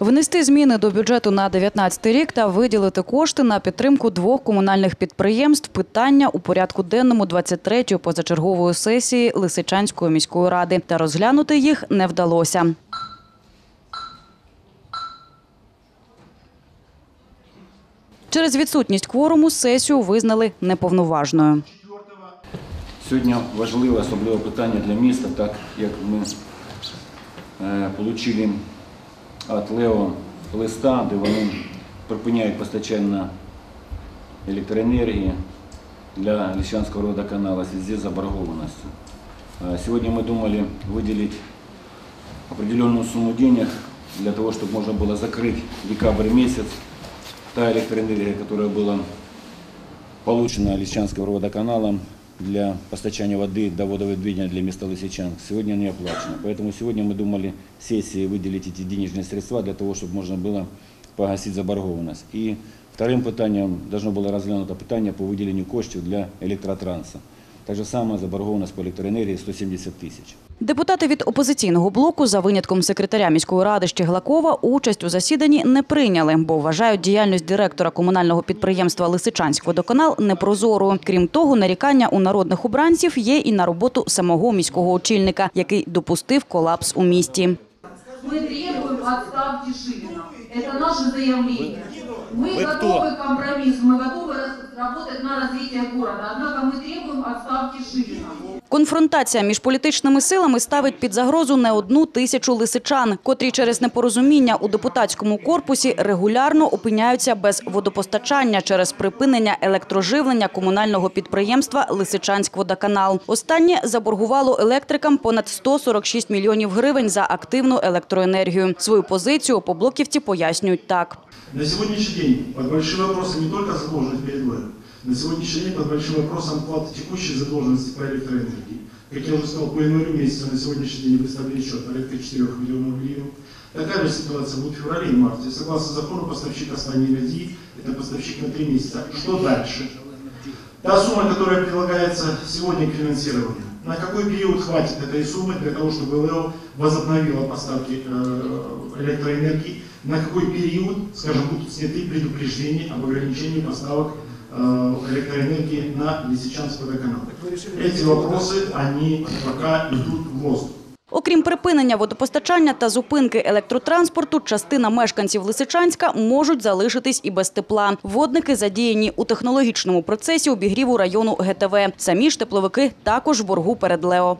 Внести зміни до бюджету на 2019 рік та виділити кошти на підтримку двох комунальних підприємств – питання у порядку денному 23-ї позачергової сесії Лисичанської міської ради. Та розглянути їх не вдалося. Через відсутність кворуму сесію визнали неповноважною. Сьогодні важливе особливе питання для міста, так як ми е, отримали від Лео листа, де вони припиняють постачання електроенергії для Ліщанського водоканалу в зв'язку з заборгованістю. Е, Сьогодні ми думали виділити определенную сумму денег для того, чтобы можно было закрыть декабрь месяц. Та электроэнергия, которая была получена Лисичанским водоканалом для постачания воды до водовыдвижения для места Лисичанск, сегодня не оплачено. Поэтому сегодня мы думали сессии выделить эти денежные средства для того, чтобы можно было погасить заборгованность. И вторым питанием должно было разглянуто питание по выделению коштів для електротранса. Так же само заборгованность по електроенергії 170 тисяч. Депутати від опозиційного блоку, за винятком секретаря міської ради Щеглакова, участь у засіданні не прийняли, бо вважають діяльність директора комунального підприємства «Лисичанськводоканал» непрозорою. Крім того, нарікання у народних обранців є і на роботу самого міського очільника, який допустив колапс у місті. Мы требуем отставки Шилина. Это наше заявление. Мы готовы к компромиссу, мы готовы рас- работать на развитие города. Однако мы требуем отставки Шилина. Конфронтація між політичними силами ставить під загрозу не одну тисячу лисичан, котрі через непорозуміння у депутатському корпусі регулярно опиняються без водопостачання через припинення електроживлення комунального підприємства «Лисичанськводоканал». Останнє заборгувало електрикам понад 146 мільйонів гривень за активну електроенергію. Свою позицію поблоківці пояснюють так. На сегодняшний день большим вопросом не только задолженность перед ВЭР, на сегодняшний день под большим вопросом плата текущей задолженности по электроэнергии. Как я уже сказал, по январю месяцу на сегодняшний день выставлен счет порядка 4 миллионов гривен. Такая же ситуация будет в феврале и марте. Согласно закону, поставщик основания энергии – это поставщик на 3 месяца. Что дальше? Та сумма, которая прилагается сегодня к финансированию, на какой период хватит этой суммы для того, чтобы ЛЭО возобновила поставки э, электроэнергии, на какой период, скажем, будут сняты предупреждения об ограничении поставок электроэнергии на Лисичанск водоканал. Эти вопросы, они пока идут в воздух. Окрім припинення водопостачання та зупинки електротранспорту, частина мешканців Лисичанська можуть залишитись і без тепла. Водники задіяні у технологічному процесі обігріву району ГТВ. Самі ж тепловики також в боргу перед ЛЕО.